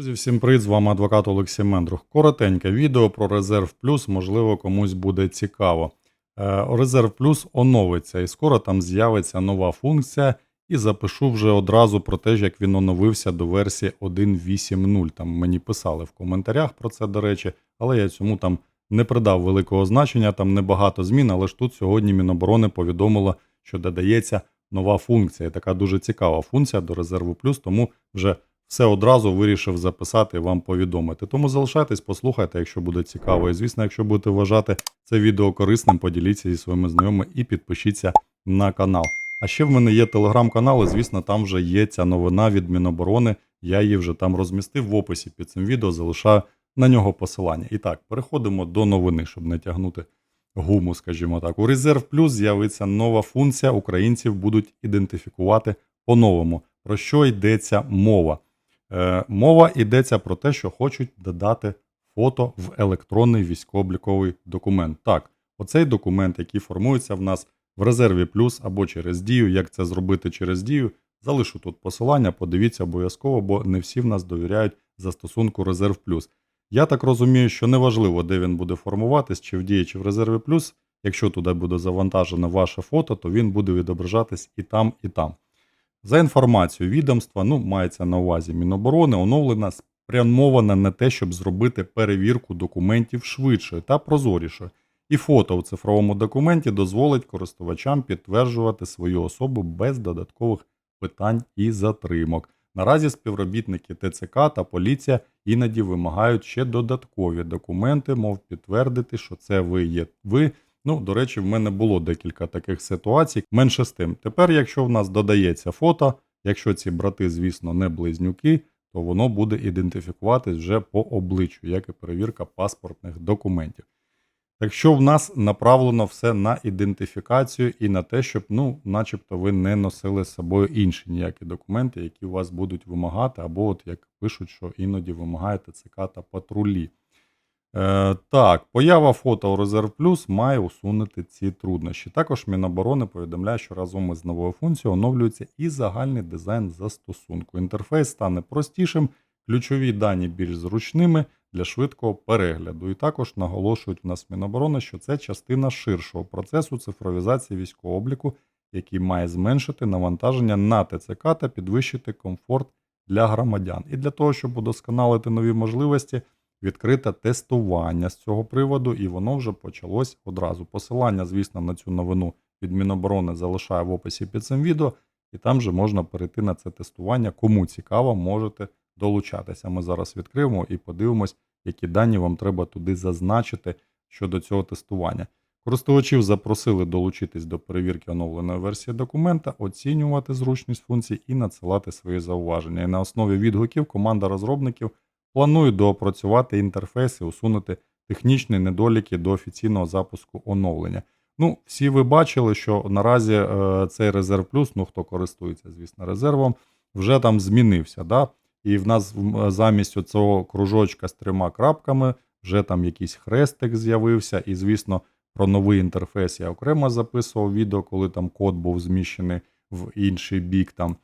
Друзі, всім привіт, з вами адвокат Олексій Мендрух. Коротеньке відео про Резерв Плюс, можливо, комусь буде цікаво. Е, Резерв Плюс оновиться і скоро там з'явиться нова функція. І запишу вже одразу про те, як він оновився до версії 1.8.0. Там мені писали в коментарях про це, до речі, але я цьому там не придав великого значення, там небагато змін, але ж тут сьогодні Міноборони повідомило, що додається нова функція. Така дуже цікава функція до резерву плюс, тому вже все одразу вирішив записати і вам повідомити. Тому залишайтесь, послухайте, якщо буде цікаво. І звісно, якщо будете вважати це відео корисним, поділіться зі своїми знайомими і підпишіться на канал. А ще в мене є телеграм-канал, і звісно, там вже є ця новина від Міноборони. Я її вже там розмістив в описі під цим відео, залишаю на нього посилання. І так, переходимо до новини, щоб не тягнути гуму, скажімо так. У Резерв Плюс з'явиться нова функція. Українців будуть ідентифікувати по-новому. Про що йдеться мова? Е, мова йдеться про те, що хочуть додати фото в електронний військово-обліковий документ. Так, оцей документ, який формується в нас в резерві плюс або через дію. Як це зробити через дію? Залишу тут посилання, подивіться обов'язково, бо не всі в нас довіряють застосунку Резерв Плюс. Я так розумію, що неважливо, де він буде формуватись, чи в дії, чи в резерві плюс. Якщо туди буде завантажено ваше фото, то він буде відображатись і там, і там. За інформацією відомства, ну, мається на увазі Міноборони, оновлена спрямована на те, щоб зробити перевірку документів швидше та прозоріше. І фото в цифровому документі дозволить користувачам підтверджувати свою особу без додаткових питань і затримок. Наразі співробітники ТЦК та поліція іноді вимагають ще додаткові документи, мов підтвердити, що це ви є ви. Ну, до речі, в мене було декілька таких ситуацій. Менше з тим. Тепер, якщо в нас додається фото, якщо ці брати, звісно, не близнюки, то воно буде ідентифікуватись вже по обличчю, як і перевірка паспортних документів. Так що в нас направлено все на ідентифікацію і на те, щоб, ну, начебто, ви не носили з собою інші ніякі документи, які у вас будуть вимагати, або, от як пишуть, що іноді вимагає ТЦК та патрулі. Е, так, поява фото у Резерв Плюс має усунути ці труднощі. Також Міноборони повідомляє, що разом із новою функцією оновлюється і загальний дизайн застосунку. Інтерфейс стане простішим, ключові дані більш зручними для швидкого перегляду. І також наголошують в нас Міноборони, що це частина ширшого процесу цифровізації військового обліку, який має зменшити навантаження на ТЦК та підвищити комфорт для громадян. І для того, щоб удосконалити нові можливості, відкрите тестування з цього приводу, і воно вже почалось одразу. Посилання, звісно, на цю новину від Міноборони залишаю в описі під цим відео, і там вже можна перейти на це тестування. Кому цікаво, можете долучатися. Ми зараз відкриємо і подивимось, які дані вам треба туди зазначити щодо цього тестування. Користувачів запросили долучитись до перевірки оновленої версії документа, оцінювати зручність функцій і надсилати свої зауваження. І на основі відгуків команда розробників планує доопрацювати і усунути технічні недоліки до офіційного запуску оновлення. Ну, всі ви бачили, що наразі е, цей резерв плюс, ну хто користується, звісно, резервом, вже там змінився. Да? І в нас замість цього кружочка з трьома крапками вже там якийсь хрестик з'явився. І, звісно, про новий інтерфейс я окремо записував відео, коли там код був зміщений в інший бік. там.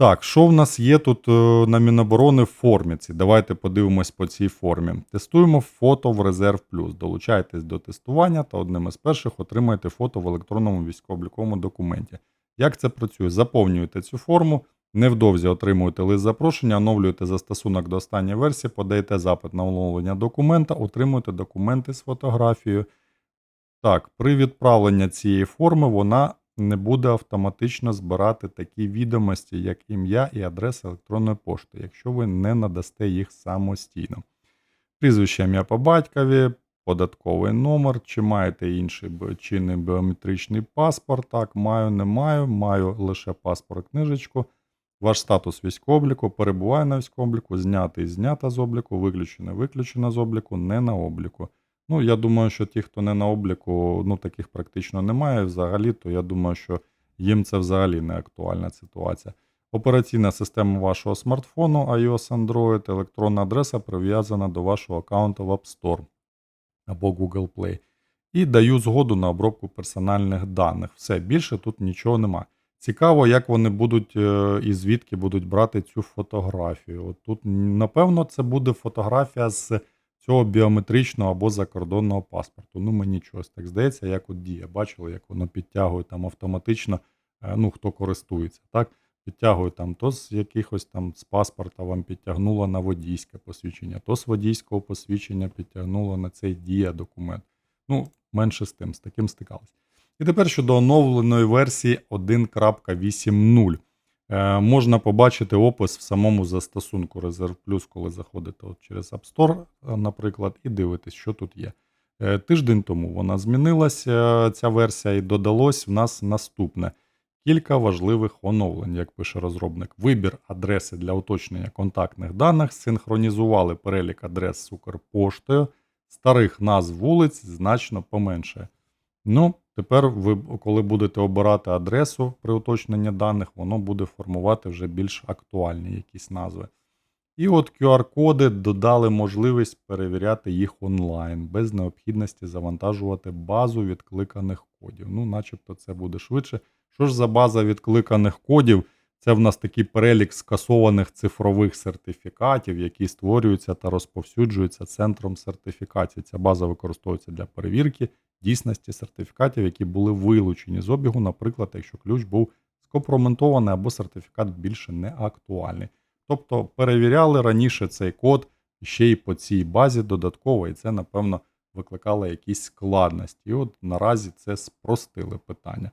Так, що в нас є тут е, на Міноборони в формі? ці? Давайте подивимось по цій формі. Тестуємо фото в Резерв Плюс. Долучайтесь до тестування та одним із перших отримаєте фото в електронному військово-обліковому документі. Як це працює? Заповнюєте цю форму, невдовзі отримуєте лист запрошення, оновлюєте застосунок до останньої версії, подаєте запит на оновлення документа, отримуєте документи з фотографією. Так, при відправленні цієї форми вона не буде автоматично збирати такі відомості, як ім'я і адреса електронної пошти, якщо ви не надасте їх самостійно. Прізвище ім'я по батькові, податковий номер, чи маєте інший чинний біометричний паспорт. Так, маю, не маю, маю лише паспорт книжечку. Ваш статус військовобліку, перебуває на військовобліку, знятий, знята з обліку, виключено, виключено з обліку, не на обліку. Ну, я думаю, що ті, хто не на обліку, ну таких практично немає взагалі, то я думаю, що їм це взагалі не актуальна ситуація. Операційна система вашого смартфону, iOS, Android, електронна адреса прив'язана до вашого аккаунту в App Store або Google Play. І даю згоду на обробку персональних даних. Все, більше тут нічого немає. Цікаво, як вони будуть е, і звідки будуть брати цю фотографію. От тут, напевно, це буде фотографія з цього біометричного або закордонного паспорту. Ну, мені чогось так здається, як от діє. Бачили, як воно підтягує там автоматично, е, ну, хто користується, так? Підтягує там то з якихось там з паспорта вам підтягнуло на водійське посвідчення, то з водійського посвідчення підтягнуло на цей дія документ. Ну, менше з тим, з таким стикалися. І тепер щодо оновленої версії 1.8.0. Е, можна побачити опис в самому застосунку Reserve Plus, коли заходите от через App Store, е, наприклад, і дивитесь, що тут є. Е, тиждень тому вона змінилася, ця версія, і додалось в нас наступне. Кілька важливих оновлень, як пише розробник. Вибір адреси для уточнення контактних даних, синхронізували перелік адрес з Укрпоштою, старих назв вулиць значно поменшає. Ну, тепер ви, коли будете обирати адресу при уточненні даних, воно буде формувати вже більш актуальні якісь назви. І от QR-коди додали можливість перевіряти їх онлайн без необхідності завантажувати базу відкликаних кодів. Ну, начебто, це буде швидше. Що ж за база відкликаних кодів? Це в нас такий перелік скасованих цифрових сертифікатів, які створюються та розповсюджуються центром сертифікації. Ця база використовується для перевірки дійсності сертифікатів, які були вилучені з обігу, наприклад, якщо ключ був скомпрометований або сертифікат більше не актуальний. Тобто перевіряли раніше цей код ще й по цій базі додатково, і це, напевно, викликало якісь складності. І от наразі це спростили питання.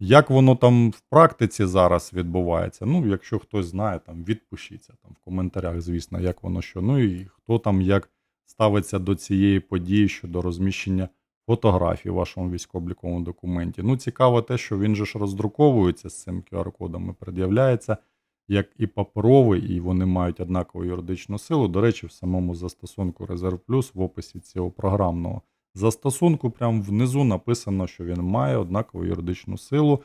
Як воно там в практиці зараз відбувається? Ну, якщо хтось знає, там відпишіться там в коментарях, звісно, як воно що. Ну і хто там як ставиться до цієї події щодо розміщення фотографій в вашому військово-обліковому документі. Ну, цікаво те, що він же ж роздруковується з цим QR-кодом і пред'являється як і паперовий, і вони мають однакову юридичну силу. До речі, в самому застосунку Reserve Plus в описі цього програмного застосунку, прямо внизу написано, що він має однакову юридичну силу.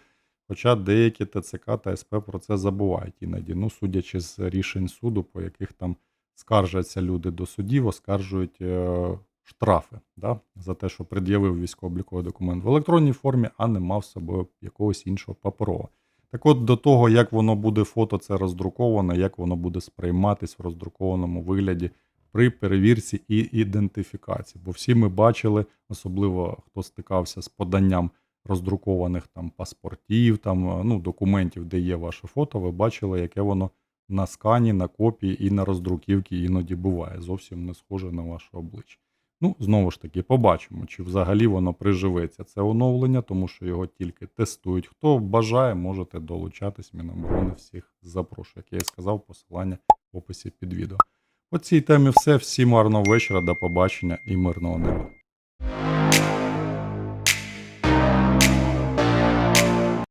Хоча деякі ТЦК та СП про це забувають іноді. Ну, судячи з рішень суду, по яких там скаржаться люди до судів, оскаржують е, штрафи да, за те, що пред'явив військово-обліковий документ в електронній формі, а не мав з собою якогось іншого паперового. Так от до того, як воно буде фото це роздруковане, як воно буде сприйматись в роздрукованому вигляді при перевірці і ідентифікації. Бо всі ми бачили, особливо хто стикався з поданням роздрукованих там паспортів, там ну, документів, де є ваше фото, ви бачили, яке воно на скані, на копії і на роздруківці іноді буває. Зовсім не схоже на ваше обличчя. Ну, знову ж таки, побачимо, чи взагалі воно приживеться це оновлення, тому що його тільки тестують. Хто бажає, можете долучатись. Міноборони всіх запрошую. Як я і сказав, посилання в описі під відео. По цій темі все. Всім гарного вечора, до побачення і мирного неба.